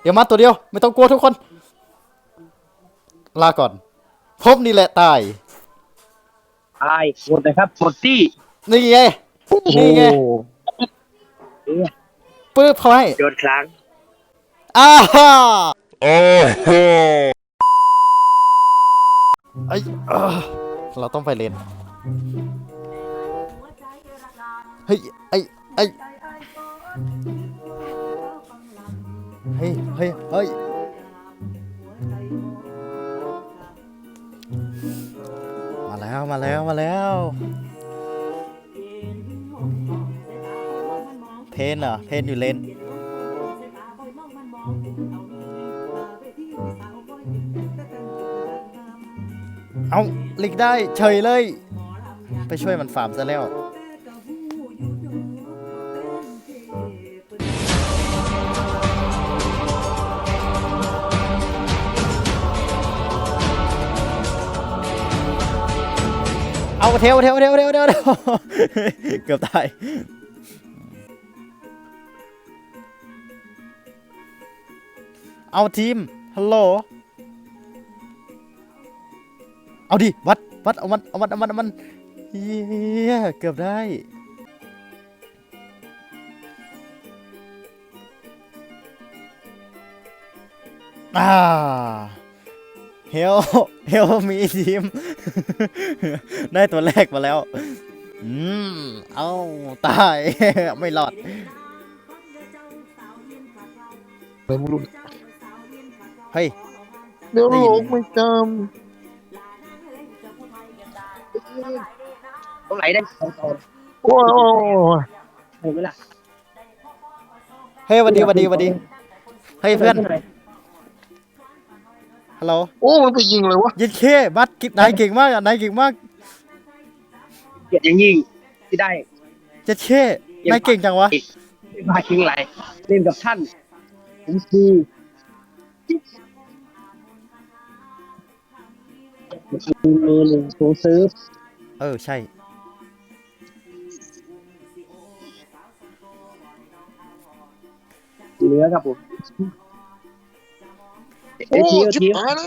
เดี๋ยวมาตัวเดียว ไม่ต้องกลัวทุกคน ลาก่อน พบนี่แหละตาย ตายหมดเลยครับหมดที่นี่ไง นี่ไง ปื๊บเขาให้โยนครั้งอ้าฮ่าโอ้โหไอ้เอ้อเราต้องไปเลนเฮ้ยไอ้ไอ้เฮ้ยเฮ้ยเฮ้ยมาแล้วมาแล้วมาแล้ว เพนเหรอเพนอยู่เลนเอาลิกได้เฉยเลย ไปช่วยมันฟาร์มซะแล้ว เอาเทวเทวเทวเทวเทวเทวเกือบตายเอาทีม ฮัลโหล เอาดิ วัด วัด เอามัน เอามัน เอามัน เอามันเฮียเกือบได้ อ่า เฮลเฮลมีทีม ได้ตัวแรกมาแล้ว อืม เอาตาย ไม่รอดอะไรไม่รู้เฮ้ย เดี๋ยวได้โลยินกไม่จตรงไหนได้สองตอนำโอ้ยโอ้ยโอ้ยเห็นไหมล่ะเฮ้ยหวันดีหวันดีหวันดี เฮ้ยเพื่อน ฮัลโหลโอ้มันไปยิงเลยวะยินเคบัสกิบนายเก่งมากอะนายเก่งมากเกียรติอยังยิ่งที่ได้เจ็ดเช่นายเก่งจังวะมาชิงไหลเล่นกับท่าน ผมคือเมนูหนึ่งผมซื้อเออใช่เนื้อครับผม โอ้เอ้ยทีชิบทีหายแล้ว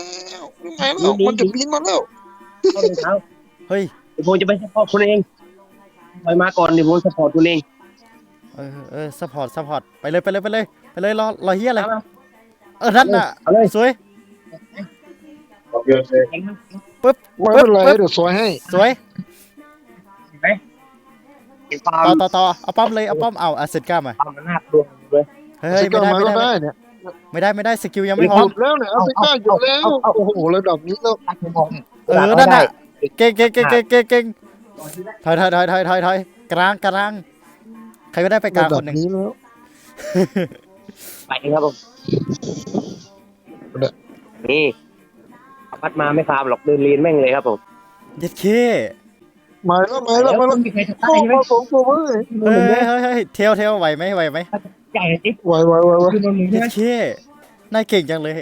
ชิบหายแล้วมันจะบินมาแล้วเข้าเลยเท้าเฮ้ยเดี๋ยวผมจะไปสปอร์ตคุณเองไปมาก่อนเดี๋ยวผมสปอร์ตคุณเองเออเออซัพพอร์ตซัพพอร์ตไปเลยไปเลยไปเลยไปเลยรอรอเฮียอะไรเอามาเออนั่นน่ะเอาเลยสวยแข่งมันปึ๊บไม่เป็นไรปึ๊บเดี๋ยวซอยให้สวยเห็นไหมเห็นฟาร์ต่อมต่อต่อเอาป้อมเลยเอาป้อมเอาอาเซนก้ามาฟาร์มมันน่ากลัวเลยเฮ้ยสไม่กัได้มาไม่ก็ได้ได้เนี่ย ไม่ได้ไม่ได้สกิลยังหไม่พร้อยุมดแล้วเนี่ยเอาไปกล้าหยุดแล้ว โอ้โหระดับนี้แล้วตัดผมออกเออนั่นน่ะเก่งเก่งเก่งเก่งเก่งเก่งถอยถอยถอยถอยถอยถอยกลางกลางใครก็ได้ไปกลาระงดัคบนหนึ่งนี้แล้วไปครับผมนี่เอาพัดมาไม่ฟาร์มหรอกเดินเรียนแม่งเลยครับผมเย็ดเคมาแล้วมาแล้วมาแล้วมีใครจะโอ้ตายไหมมาสองตัวเว้ยเฮ้ยเฮ้ยเฮ้ยเฮ้ยเทลเทลไหวไหมไหวไหม ใหญ่สิไหวไหวไหวไหวคือมันมีเย็ใช่ไหมดเคนายเก่งจังเลย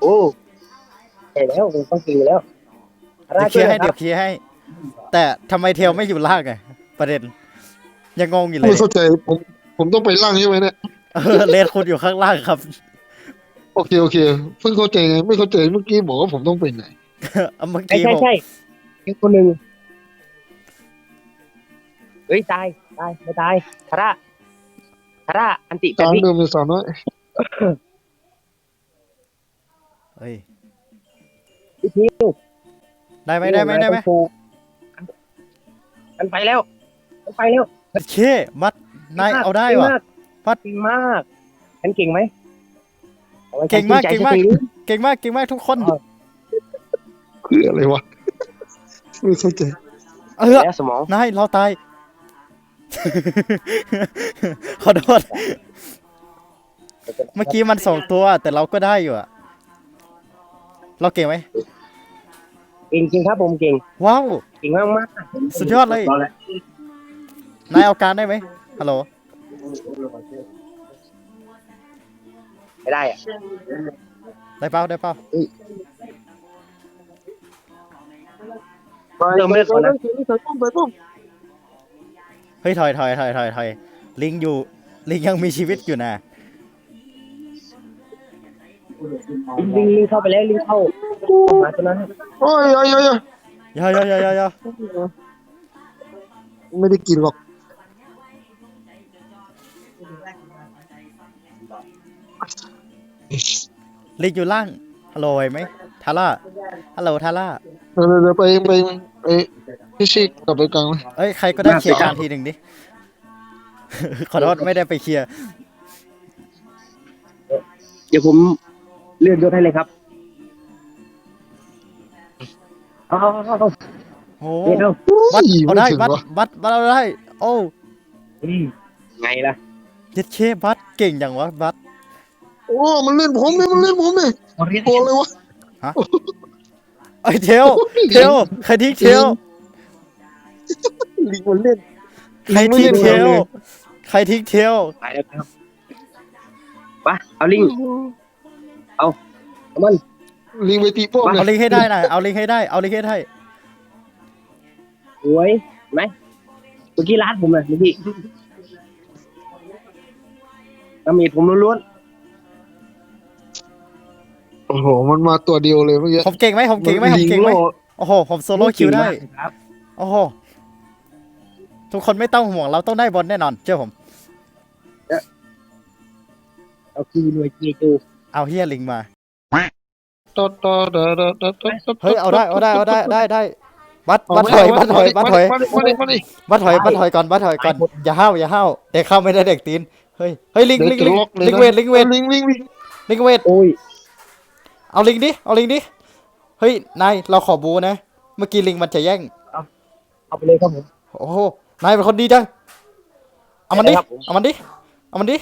โอ้ใช่แล้วผมต้องกินอยู่แล้วเดี๋ยวเคลียร์ให้เดี๋ยวเคลียร์ให้ แต่ทำไมเทลไม่อยู่ล่างไงประเด็น ยังงงอยู่เลไม่ยเข้าใจผมผมต้องไปล่างใช่ไหมเนี่ยเออเลนคุณอยู่ข้างล่างครับ โอเคโอเคเพิ่งเข้าใจไงไม่เข้าใจเมื่อกี้บอกว่าผมต้องไปไหนเอาเมื่อใช่กี้ใช่บอกใช่อีกคนหนึ่งเฮ้ยตายตายไม่ตายคาร่าคาร่าอันติแบกลาบงนี้เดิมเป็นสาวน้อยเฮ้ยวิธีได้ไหมได้ไหมได้ไหมมันไปแล้วมันไปแล้วเย็ดเคมัดนายเอาได้วะพัดเก่งมากฉันเก่งไหมอไว้เก่งมากฉันเก่งมากชื่นใจเก่งมากเก่งมากทุกคน คืออะไรวะไม่เข้าใจเออแล้วสมองนายเราตาย ขอโทษ เมื่อกี้มันสองตัว แต่เราก็ได้อยู่อะเราเก่งไหมเก่งจริงครับผมเก่งว้าวเก่งมากมากสุดยอดเลยนายเอาการได้ไหมฮัลโหลไม่ได้อะได้เป้าได้เป้าไปไปไปไปไปต้มไปต้ม เฮ้ยถอยถอยถอยถอยถอยลิงอยู่ลิงยังมีชีวิตอยู่นะลิงลิงลิงเข้าไปแล้วลิงเข้าหาตัวนั้นโอ้ยโอ้ยโอ้ยโอ้ยอย่าอย่าอย่าอย่าอย่าไม่ได้กินหรอกลิงอยู่ล่างฮัลโหลไหมทาร่าฮัลโหลทาร่าเดี๋ยวเดี๋ยวไปไป ไปพี่ชิกกลับไปกลางไหมเอ้ยใครก็ได้เคลียร์กลางทีหนึ่งดิ ขอโทษไม่ได้ไปเคลียร์เดี๋ยวผมเลื่อนยศให้เลยครับเอาเอาเอาเอาโอ้เดี๋ยวบัตรเอาได้ไม่ถึงบัตรวะบัตรบัตรเอาได้ โอ้อืมไงล่ะ เย็ดเคบัตรเก่งอย่างวะบัตร โอ้ มันเล่นผมเนี่ยมันเล่นผมเนี่ยเอาเรียกโกรธเลยวะ ไอ้ยเทลเทลใครทิ้งเทลลิงมันเล่น ใครทิ้งเทลใครทิ้งเทลไปแล้วครับไปเอาลิง เอาเอามัน ลิงไปตีป้อมเอาเนี่ยลิงให้ได้หน่อยเอาลิงให้ได้เอาลิงให้ได้สวยเห็นไหมเมื่อกี้ร้านผมเลยเมื่อกี้กระมีผมล้วน โอ้โห มันมาตัวเดียวเลยเมื่อกี้ผมเก่งไหมผมเก่งไหมผมเก่งไหมลิโล่โอ้โห ผมโซๆโล่คิวได้ครับโอ้โห ทุกคนไม่ต้องห่วง เราต้องได้บอลแน่นอน เชื่อผม เอาคีย์หน่วยเกียร์จูเอาเฮียลิงมาต่อต่อต่อต่อต่อต่อต่อเฮ้ย เอาได้ เอาได้ เอาได้ ได้ได้บัตรบัตรถอยบัตรถอยบัตรถอยมาดิมาดิมาดิบัตรถอยบัตรถอยก่อนบัตรถอยก่อน อย่าห้าว อย่าห้าว เด็กเข้าไม่ได้เด็กตีน เฮ้ย เฮ้ยลิงลิงเดี๋ยวลิงจะล็อกเลยลิงนะเวทลิงเวทลิงลิงลิงลิงเวทโอ้ย เอาลิงดิ เอาลิงดิ เฮ้ย นาย เราขอบูนะ เมื่อกี้ลิงมันจะแย่ง เอาไปเลยครับผมโอ้โห นายเป็นคนดีจัง เอามันดิได้ครับผมเอามันดิ เอามันดิ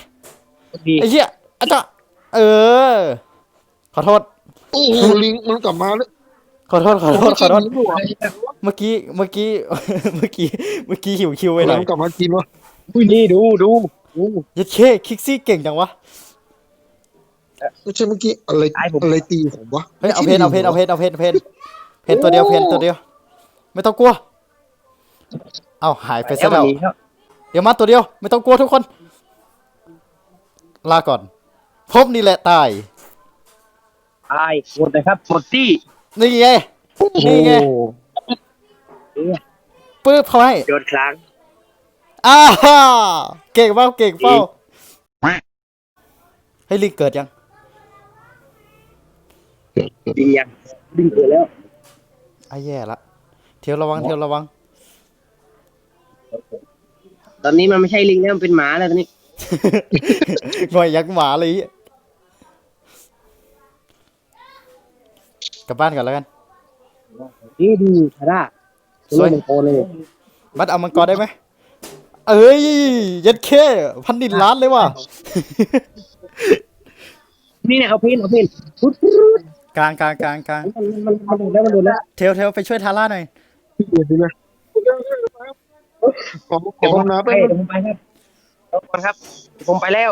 ดีไอ้เหี้ยอาจารย์เออ ขอโทษ โอ้โหลิงมันกลับมาแล้วขอโทษ ขอโทษ ขอโทษลิงด้วยวะเมื่อกี้ เมื่อกี้ เมื่อกี้ เมื่อกี้หิวคิวไปหน่อยมันกลับมากินวะอุ้ยนี่ดูดูดูยัดเคคิกซี่เก่งจังวะ ไม่ใช่เมื่อกี้อะไรอะไรตีผมวะเฮ้ยเอาเพนเอาเพนเอาเพนเอาเพนเพนเพนตัวเดียวเพนตัวเดียว ไม่ต้องกลัว เอาหายไปซะแล้ววันนี้ครับเดี๋ยวมาตัวเดียว ไม่ต้องกลัวทุกคน ลาก่อน พบนี่แหละตายตายหมดเลยครับหมดที่นี่ไงโอ้โหนี่ไง ปื๊บเขาให้โดนครั้ง อ้าฮ่าเก่งเปล่าเก่งเปล่าให้ยลิงเกิดยัง ยิงยังดึงเกิดแล้วไอ้แย่ละเทียวระวังเทียวระวัง ตอนนี้มันไม่ใช่ลิงแล้วมันเป็นหมาแล้วตอนนี้ หน่อยยักหมาเลยอีกลับบ้านก่อนแล้วกัน นี่ดูทาร่าสวยมังกรเลยมัดเอามังกรได้ไหมเอ้ยยัดแค่พันดินล้านเลยว่ะ นี่เนี่ยเอาพินเอาพินปุ๊บ กลางกลางกลางกลางมันมันมันโดนแล้วมันโดนแล้วเทลเทลไปช่วยทาร่าหน่อยเดี๋ยวสินะขอขเดี๋อยวผมน้ำไปไปเดี๋ยวผมไปครับรบกวนครับ ผมไปแล้ว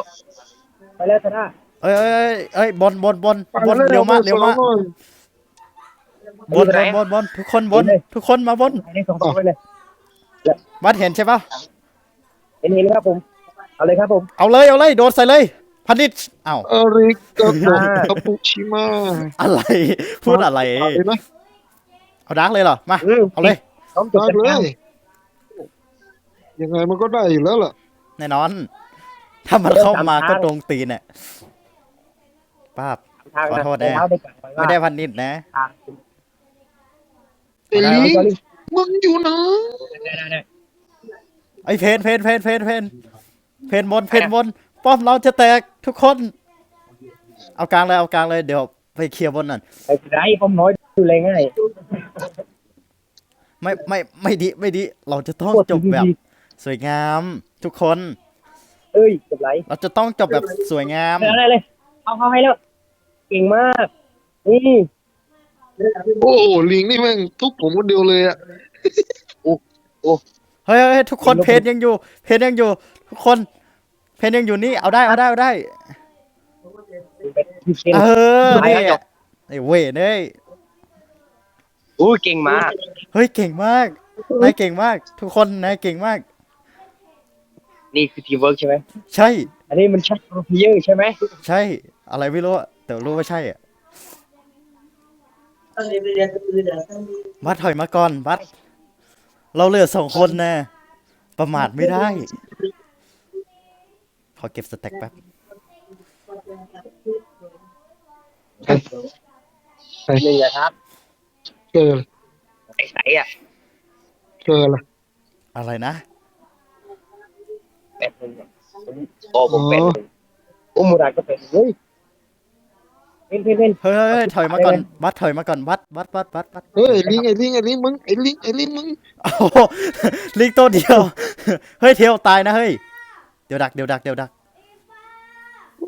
ไปแล้วทาร่าเอ้ยเอ้ยเอ้ยเอ้ยบนบนบนบนเร็วมากเร็วมากบนบนบนบนทุกคนบนทุกคนมาบนไปเลยส่งต่อไปเลยมัดเห็นใช่ปะเห็นเห็นครับผม เอาเลยครับผม เอาเลยเอาเลยโดนใส่เลย พันดิตเอ้าอาริกาโตคาปูชิมาอะไร พูดอะไรเห็นไหมเอาดักเลยเหรอ มาอืมเอาเลยต้องจบได้กันเลแล้วยยังไงมันก็ได้อยู่แล้วล่ะแน่นอน ถ้ามันเข้ามาก็ตรงตีนเนี่ยป้าบ ทางขอโทษนะเท้าได้กลับไปว่าไม่ได้พันดิตนะ ทางไอ้ลิงมึงอยู่ไหนได้ได้ได้ไอ้เพนเพนเพนเพนเพนเพนบนเพนบน ป้อมเราจะแตกทุกคน เอากลางเลยเอากลางเลยเดี๋ยวไปเคลียร์บนนั่นไอ้ไรผมน้อยดูแลง่ายไม่ไม่ไม่ดีไม่ดีเราจะต้องจบแบบสวยงามทุกคน เอ้ยจบไรเราจะต้องจบแบบสวยงามได้ได้เลยเอาเขาให้แล้วเก่งมากนี่โอ้โหลิงนี่แม่งทุบผมคนเดียวเลยอะเฮ้ยเฮ้ยเฮ้ยทุกคนเพนยังอยู่ เพนยังอยู่ ทุกคน เพนยังอยู่นี่เอาได้เอาได้เอาได้เป็นเป็นเออไม่นี่จบ ไอ้เว้ยเอ้ยอู้เก่งมากเฮ้ยเก่งมากนายเก่งมาก ทุกคนนายเก่งมาก นี่คือทีมเวิร์กใช่ไหมใช่ อันนี้มันชักโรเพเยอร์ใช่ไหมใช่ อะไรไม่รู้อะแต่รู้ว่าใช่อะบัสถอยมาก่อนบัสเราเหลือสองคนนะประมาทไม่ได้ข อเก็บสแต็กแป๊บใครใครหนึ่งอะครับเกินไอ้ใสอะเกินละอะไรนะเป็ดหนึ่งอะโอ้ผมเป็ดหนึ่งอุ้มมูราก็เป็ดเฮ้ยเพ่นเพ่นเพ่นเฮ้ยเฮ้ยเฮ้ยถอยมาก่อนบัสถอยมาก่อนบัสบัสบัสบัสบัสเฮ้ยไอ้ลิงไอ้ลิงไอ้ลิงมึงไอ้ลิงไอ้ลิงมึงโอ้โหลิงตัวเดียว เฮ้ยเทียวตายนะเฮ้ย เดี๋ยวดักเดี๋ยวดักเดี๋ยวดัก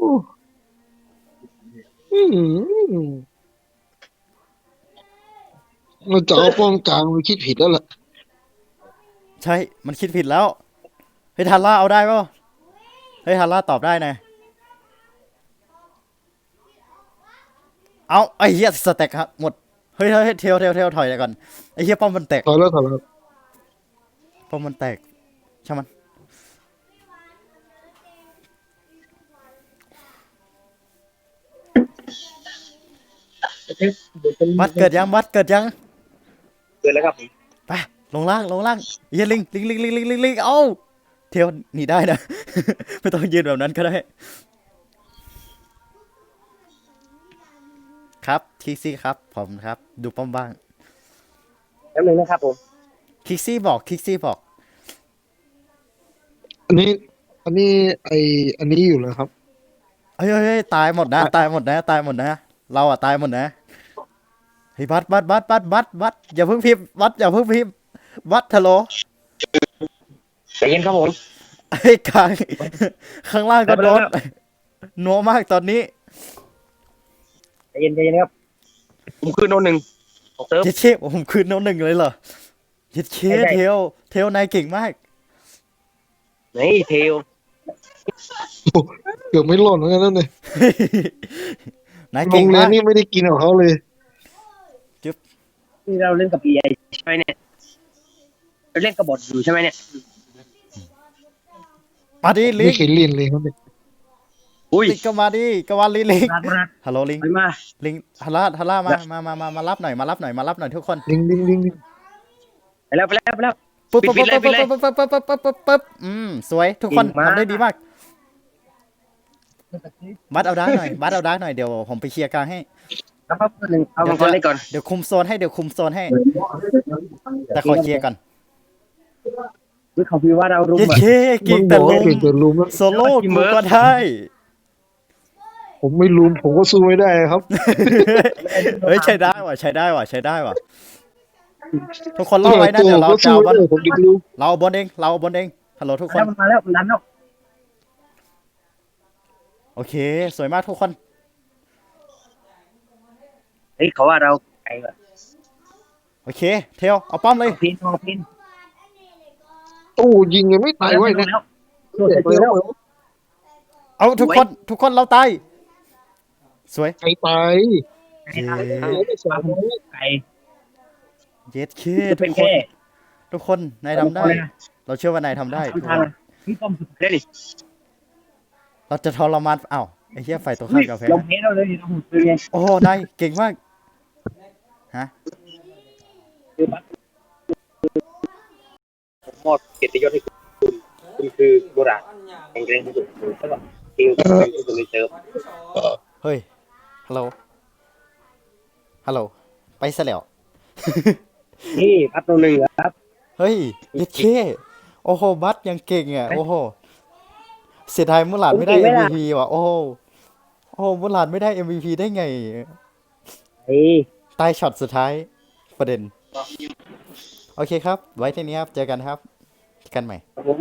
อ้อืมเราจะเอาป้องกลางมันคิดผิดแล้วล่ะ ใช่ มันคิดผิดแล้ว เฮ้ยทันล่าเอาได้ป่ะเฮ้ยทันล่าตอบได้นะ เอาไอ้เหี้ยสแต็กครับหมด เฮ้ยเฮ้ยเฮ้ยเทียวเทียวเทียวถอยเลยก่อน ไอ้เหี้ยป้อมมันแตกถอยแล้วถอยแล้วป้อมมันแตกช่างมัน วัดเกิดยังวัดเกิดยัง เกินแล้วครับผมไปลงล่างลงล่างเฮียลิงลิงลิงลิงลิงลิงลิงเอ้าเทียวหนีได้นะ ไม่ต้องยืนแบบนั้นก็ได้ ครับคิกซี่ครับผมครับ ดูป้อมบ้างแล้วหนึ่งนะครับผมคิกซี่บอกคิกซี่บอก อันนี้ อันนี้ไออันนี้อยู่แล้วครับเฮ้ยเฮ้ยเฮ้ยตายหมดนะ ตายหมดนะ ตายหมดนะ เราอะตายหมดนะเฮ้ยบัดบัดบัดบัดบัดบัดอย่าเพิ่งพิมพ์บัดอย่าเพิ่งพิมพ์บัดฮัลโหลใจเย็นครับผมไอ้กลางข้างล่างก็โดนได้ไปแล้วนัวมากตอนนี้ใจเย็นใจเย็นนะครับ ผมคือโนนหนึ่งของเซิร์ฟเจ็ดเคผมคืนโน้ตหนึ่งเลยเหรอเจ็ดเคใช่ใช่เทลเทลนายเก่งมากไหนเทลเกือบไม่รอดเหมือนกันนั่นเลยนายโรเก่งงเรียมานกนี่ไม่ได้กินของเขาเลย ที่เราเล่นกับปีไอใช่ไหมเนี่ยเราเล่นกับบทอยู่ใช่ไหมเนี่ยมาดิลิไม่งเคยเล่นเลยครับเนี่ยอุ้ยลิงก็มาดิก็มาลิลิงรักรักฮัลโหลลิงไปมาลิงฮัลโหลฮัลโหลมามามามามารับหน่อยมารับหน่อยมารับหน่อยทุกคนลิงลิงลิงลิงไปแล้วไปแล้วไปแล้วปุ๊บปิปุ๊ดบปิดเลยปุ๊บปุ๊บปุ๊บปุ๊บปุ๊บปุ๊บปุ๊บปุ๊บอืมสวยทุกคนเก่งมากทำได้ดีมากบัดเอาดาร์กหน่อยบัดเอาดาร์กหน่อยเดี๋ยวผมไปเคลียร์กลางให้ แล้วก็หนึ่งเอามังกรเล่นก่อนเดี๋ยวคุมโซนให้เดี๋ยวคุมโซนให้ แต่ขอเคลียร์ก่อนวิเขาพิว่าเรารุมเย้อะเคมึเก่งงบแต่อกลุว่ามเก่งแต่ลุมแล้วโซโล่ทีมกูเวิร์คก็ได้ ผมไม่ลุมผมก็สู้ไม่ได้ครับ เฮ้ยใช้ได้ว่ะใช้ได้ว่ะใช้ได้ว่ะทุกคนรอไว้นะตัวเดี๋ยวเราก็จะสู้เอาบไม่นได้ผมดิลุมเราเอาบนเองเราเอาบนเองฮัลโหลทุกคแล้นวมันมาแล้วมันดันแล้วโอเค สวยมากทุกคน เฮ้ยเขาว่าเราไกลว่ะโอเค เทลเอาป้อมเลยพินมองพินโอ้ยิงยังไม่ตายไว้นะแล้วโดนไปแล้วเอาทุกคนทุกคนเราตายสวยใครตายไก่ไม่สองไก่เย็ดเคจะทุเป็นกคแค่นทุกคนนายทำได้ เราเชื่อว่านายทำได้ทำทางพี่ป้อมสุดได้ดิเราจะทรมานอ้าวไอ้เหี้ยไฟตัวเฮ้ข้ายมกาแฟเราเพเราเลยเราหุ่นเป็นไงโอ้โหนายเก่งมาก ฮะคือบัตผมมอบเกียรติยศให้คุณคุณคือโบราณแข็งแรงที่สุดใช่ป่ะคิวที่สุดในเซิร์ฟเฮ้ยฮัลโหลฮัลโหลไปซะแล้วนี่พัดตัวหนึ่งครับ เฮ้ยเย็ดเคโอ้โหบัสยังเก่งอะโอ้โหเสียดายมุหลานไม่ได้ MVP ว่ะโอ้โหโอ้โหมุหลานไม่ได้ MVP ได้ไงเฮ้ ใต้ช็อตสุดท้ายประเด็น โอเคครับ ไว้ที่นี้ครับ เจอกันครับกันใหม่ ครับผม